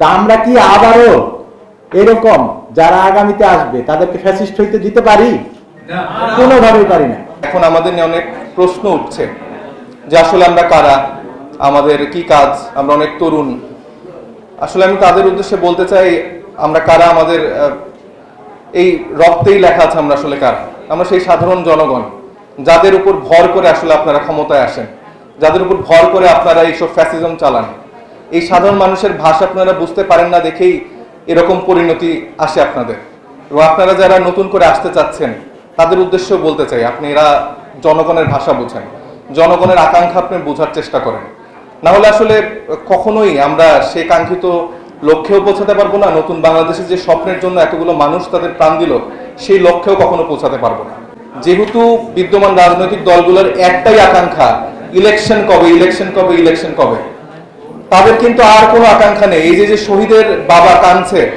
তা আমরা কি আবারও এরকম যারা আগামীতে আসবে তাদেরকে ফ্যাসিস্ট হইতে দিতে পারি? কোনোভাবেই পারি না। এখন আমাদের নিয়ে অনেক প্রশ্ন উঠছে যে আসলে আমরা কারা? আমাদের কি কাজ? আমরা অনেক তরুণ। আসলে আমি তাদের উদ্দেশ্যে বলতে চাই আমরা কারা? আমাদের এই রক্তেই লেখা আছে আমরা আসলে কারা? আমরা সেই সাধারণ জনগণ যাদের উপর ভর করে আসলে আপনারা ক্ষমতায় আসেন যাদের উপর ভর করে আপনারা এইসব ফ্যাসিজম চালান। এই সাধারণ মানুষের ভাষা আপনারা বুঝতে পারেন না দেখেই এরকম পরিণতি আসে আপনাদের। এবং আপনারা যারা নতুন করে আসতে চাচ্ছেন, তাদের উদ্দেশ্যেও বলতে চাই, আপনি এরা জনগণের ভাষা বোঝেন। জনগণের আকাঙ্ক্ষা আপনি বোঝার চেষ্টা করেন। না হলে আসলে কখনোই আমরা সেই কাঙ্ক্ষিত লক্ষ্যেও পৌঁছাতে পারব না, নতুন বাংলাদেশের যে স্বপ্নের জন্য এতগুলো মানুষ তাদের প্রাণ দিল, সেই লক্ষ্যেও কখনো পৌঁছাতে পারব না। যেহেতু বিদ্যমান রাজনৈতিক দলগুলোর একটাই আকাঙ্ক্ষা, ইলেকশন কবে ইলেকশন কবে ইলেকশন কবে। তাদের কিন্তু আর কোনো আকাঙ্ক্ষা নেই। এই যে যে শহীদের বাবা কাঁদছে,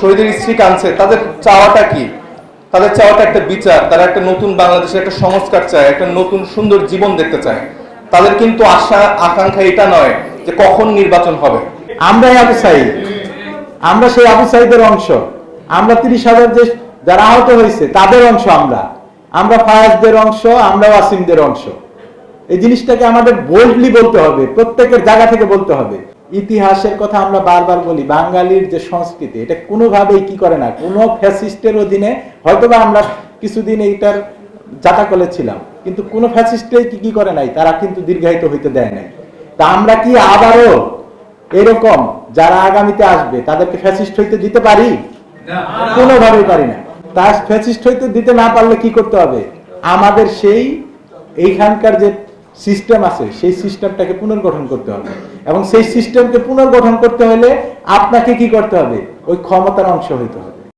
শহীদের স্ত্রী কাঁদছে, তাদের চাওয়াটা কি? তাদের চাওয়াটা একটা বিচার, তারা একটা নতুন বাংলাদেশের একটা সংস্কার চায়, একটা নতুন সুন্দর জীবন দেখতে চায়। তাদের কিন্তু আশা, আকাঙ্ক্ষা এটা নয় যে কখন নির্বাচন হবে। আমরাই আবু সাইদ। আমরা সেই আবু সাইদের অংশ। আমরা তিরিশ হাজার যে, যারা আহত হয়েছে, তাদের অংশ আমরা। আমরা ফায়াজদের অংশ, আমরা ওয়াসিমদের অংশ। এই জিনিসটাকে আমাদের বোল্ডলি বলতে হবে প্রত্যেকের জায়গা থেকে বলতে হবে। ইতিহাসের কথা আমরা বারবার বলি বাঙালির যে সংস্কৃতি এটা কোনোভাবেই কি করে না কোনো ফ্যাসিস্টের অধীনে হয়তোবা আমরা কিছুদিন এইটার জাতাকলে ছিলাম কিন্তু কোনো ফ্যাসিস্টে কি কি করে নাই তারা কিন্তু দীর্ঘায়িত হইতে দেয় নাই। তা আমরা কি আবারও এরকম যারা আগামীতে আসবে তাদেরকে ফ্যাসিস্ট হইতে দিতে পারি? কোনোভাবেই পারি না। তার ফ্যাসিস্ট হইতে দিতে না পারলে কি করতে হবে? আমাদের সেই এইখানকার যে সিস্টেম আছে, সেই সিস্টেমটাকে পুনর্গঠন করতে হবে। এবং সেই সিস্টেমকে পুনর্গঠন করতে হলে আপনাকে কি করতে হবে? ওই ক্ষমতার অংশ হইতে হবে।